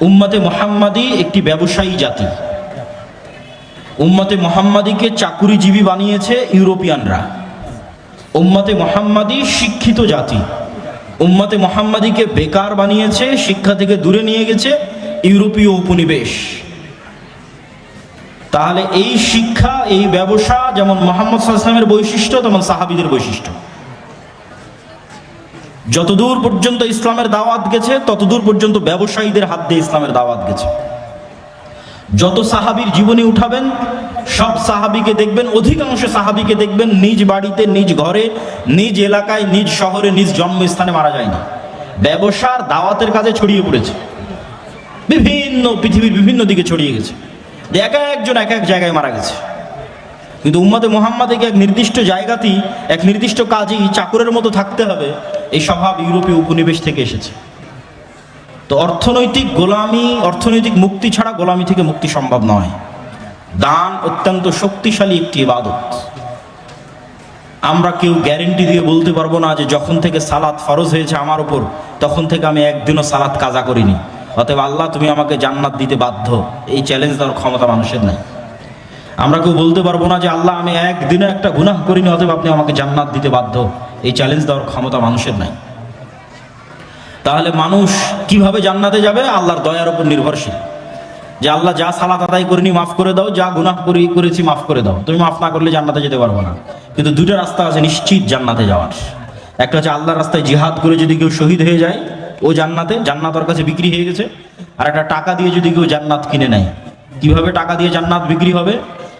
উম্মতে মোহাম্মদী একটি ব্যবসায়ী জাতি। উম্মতে মোহাম্মদীকে চাকুরিজীবী বানিয়েছে ইউরোপিয়ানরা। উম্মতে মোহাম্মদী শিক্ষিত জাতি। উম্মতে মোহাম্মদীকে বেকার বানিয়েছে, শিক্ষা থেকে দূরে নিয়ে গেছে ইউরোপীয় উপনিবেশ। তাহলে এই শিক্ষা, এই ব্যবসা যেমন মোহাম্মদ সাল্লামের বৈশিষ্ট্য, তেমন সাহাবিদের বৈশিষ্ট্য। যতদূর পর্যন্ত ইসলামের দাওয়াত গেছে, ততদূর পর্যন্ত ব্যবসায়ীদের হাত দিয়ে ইসলামের দাওয়াত গেছে। যত সাহাবির জীবনী উঠাবেন, সব সাহাবিকে দেখবেন, অধিকাংশ সাহাবিকে দেখবেন নিজ বাড়িতে, নিজ ঘরে, নিজ এলাকায়, নিজ শহরে, নিজ জন্মস্থানে মারা যায়নি ব্যবসার দাওয়াতের কাজে ছড়িয়ে পড়েছে। বিভিন্ন পৃথিবীর বিভিন্ন দিকে ছড়িয়ে গেছে। এক একজন এক এক জায়গায় মারা গেছে। কিন্তু উম্মাদে মোহাম্মদকে এক নির্দিষ্ট জায়গাতেই, এক নির্দিষ্ট কাজেই চাকরের মতো থাকতে হবে? এই স্বভাব ইউরোপীয় উপনিবেশ থেকে এসেছে। তো অর্থনৈতিক গোলামি, অর্থনৈতিক মুক্তি ছাড়া গোলামি থেকে মুক্তি সম্ভব নয়। দান অত্যন্ত শক্তিশালী একটি ইবাদত। আমরা কেউ গ্যারেন্টি দিয়ে বলতে পারব না যে যখন থেকে সালাত ফরজ হয়েছে আমার উপর, তখন থেকে আমি একদিনও সালাত কাজা করিনি। অতএব আল্লাহ, তুমি আমাকে জান্নাত দিতে বাধ্য। এই চ্যালেঞ্জ দেওয়ার ক্ষমতা মানুষের নাই। আমরা কেউ বলতে পারব না যে আল্লাহ, আমি একদিনও একটা গুনাহ করিনি, অতএব আপনি আমাকে জান্নাত দিতে বাধ্য। এই চ্যালেঞ্জ দেওয়ার ক্ষমতা মানুষের নাই। তাহলে মানুষ কীভাবে জান্নাতে যাবে? আল্লাহর দয়ার উপর নির্ভরশীল। যে আল্লাহ, যা সালাত আদায় করিনি, মাফ করে দাও, যা গুনাহ করি, করেছি, মাফ করে দাও। তুমি মাফ না করলে জান্নাতে যেতে পারব না। কিন্তু দুটো রাস্তা আছে নিশ্চিত জান্নাতে যাওয়ার। একটা হচ্ছে আল্লাহর রাস্তায় জিহাদ করে যদি কেউ শহীদ হয়ে যায়, ও জান্নাতে, জান্নাত ওর কাছে বিক্রি হয়ে গেছে। আর একটা টাকা দিয়ে যদি কেউ জান্নাত কিনে নেয়। কীভাবে টাকা দিয়ে জান্নাত বিক্রি হবে?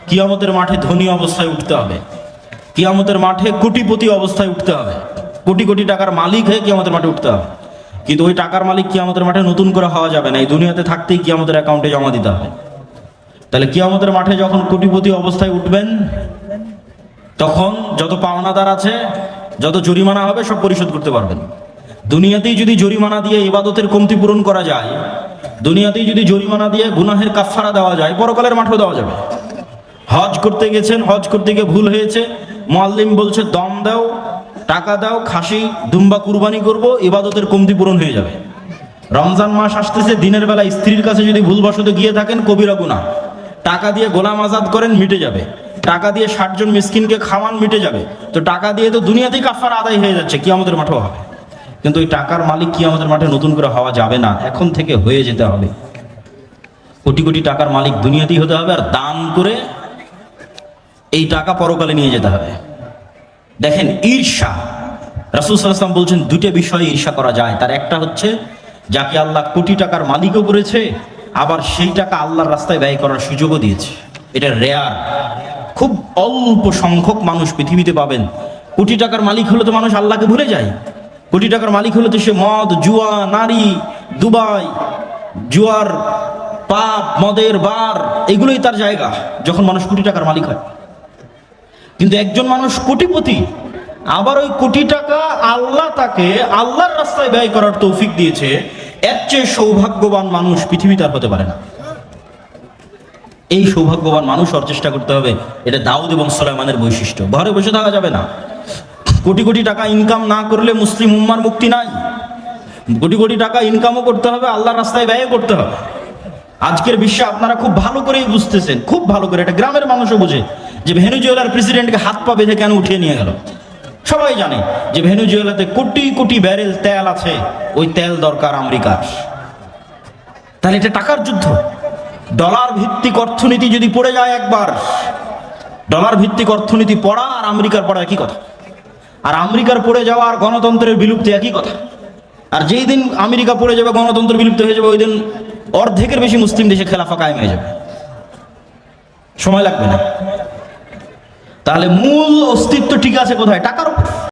কিয়ামতের মাঠে ধনী অবস্থায় উঠতে হবে। কিয়ামতের মাঠে কোটিপতি অবস্থায় উঠতে হবে। কোটি কোটি টাকার মালিক হয়ে কিয়ামতের মাঠে উঠতে হবে। কিন্তু ওই টাকার মালিক কিয়ামতের মাঠে নতুন করে হওয়া যাবে না। এই দুনিয়াতে থাকতেই কিয়ামতের অ্যাকাউন্টে জমা দিতে হবে। তাহলে কিয়ামতের মাঠে যখন কোটিপতি অবস্থায় উঠবেন, তখন যত পাওনাদার আছে, যত জরিমানা হবে, সব পরিশোধ করতে পারবেন। দুনিয়াতেই যদি জরিমানা দিয়ে ইবাদতের কমতি পূরণ করা যায়, দুনিয়াতেই যদি জরিমানা দিয়ে গুনাহের কাফারা দেওয়া যায়, পরকালের মাঠেও দেওয়া যাবে। হজ করতে গেছেন, হজ করতে গিয়ে ভুল হয়েছে। মোয়াল্লিম বলছে, দম দাও, টাকা দাও, খাসি, দুম্বা কুরবানি করব, ইবাদতের কমতি পূরণ হয়ে যাবে। রমজান মাস আসতেছে, দিনের বেলা স্ত্রীর কাছে যদি ভুলবশত গিয়ে থাকেন, কবিরা গুনাহ। টাকা দিয়ে গোলাম আজাদ করেন, মিটে যাবে। টাকা দিয়ে ষাট জন মিসকিনকে খাওয়ান, মিটে যাবে। তো টাকা দিয়ে তো দুনিয়াতেই কাফার আদায় হয়ে যাচ্ছে কি আমাদের মাঠেও হবে। কিন্তু ওই টাকার মালিক কি আমাদের মাঠে নতুন করে হওয়া যাবে না, এখন থেকে হয়ে যেতে হবে। কোটি কোটি টাকার মালিক দুনিয়াতেই হতে হবে, আর দান করে এই টাকা পরকালে নিয়ে যেতে হবে। দেখেন ঈর্ষা। রাসুল সাল্লাম বলছেন দুটো বিষয়ে ঈর্ষা করা যায়। তার একটা হচ্ছে, যাকে আল্লাহ কোটি টাকার মালিকও করেছে, আবার সেই টাকা আল্লাহর রাস্তায় ব্যয় করার সুযোগও দিয়েছে। এটা রেয়ার। খুব অল্প সংখ্যক মানুষ পৃথিবীতে পাবেন। কোটি টাকার মালিক হলে তো মানুষ আল্লাহকে ভুলে যায়। কোটি টাকার মালিক হলে তো সে মদ, জুয়া, নারী, দুবাই, জুয়ার পাপ, মদের বার, এগুলোই তার জায়গা, যখন মানুষ কোটি টাকার মালিক হয়। কিন্তু একজন মানুষ কোটিপতি, আবার ওই কোটি টাকা আল্লাহ তাকে আল্লাহর রাস্তায় ব্যয় করার তৌফিক দিয়েছে, এর চেয়ে সৌভাগ্যবান মানুষ পৃথিবীতে আর হতে পারে না। এই সৌভাগ্যবান মানুষ হওয়ার চেষ্টা করতে হবে, এটা দাউদ এবং সোলাইমানের বৈশিষ্ট্য। ঘরে বসে থাকা যাবে না। কোটি কোটি টাকা ইনকাম না করলে মুসলিম উম্মার মুক্তি নাই। কোটি কোটি টাকা ইনকামও করতে হবে, আল্লাহর রাস্তায় ব্যয় করতে হবে। আজকের বিশ্বে আপনারা খুব ভালো করেই বুঝতেছেন, খুব ভালো করে, এটা গ্রামের মানুষও বোঝে। যে ভেনুজুয়েলার প্রেসিডেন্টকে হাত পা বেঁধে কেন উঠিয়ে নিয়ে গেল? সবাই জানে যে ভেনুজুয়েলাতে কোটি কোটি ব্যারেল তেল আছে, ওই তেল দরকার আমেরিকার। তাহলে এটা টাকার যুদ্ধ। ডলার ভিত্তিক অর্থনীতি যদি পড়ে যায় একবার, ডলার ভিত্তিক অর্থনীতি পড়া আর আমেরিকার পড়া একই কথা। আর আমেরিকার পড়ে যাওয়া আর গণতন্ত্রের বিলুপ্তি একই কথা। আর যেই দিন আমেরিকা পড়ে যাবে, গণতন্ত্র বিলুপ্ত হয়ে যাবে, ওই দিন অর্ধেকের বেশি মুসলিম দেশে খেলাফা কায়েম হয়ে যাবে। সময় লাগবে না। তাহলে মূল অস্তিত্ব ঠিক আছে কোথায়? টাকার উপর।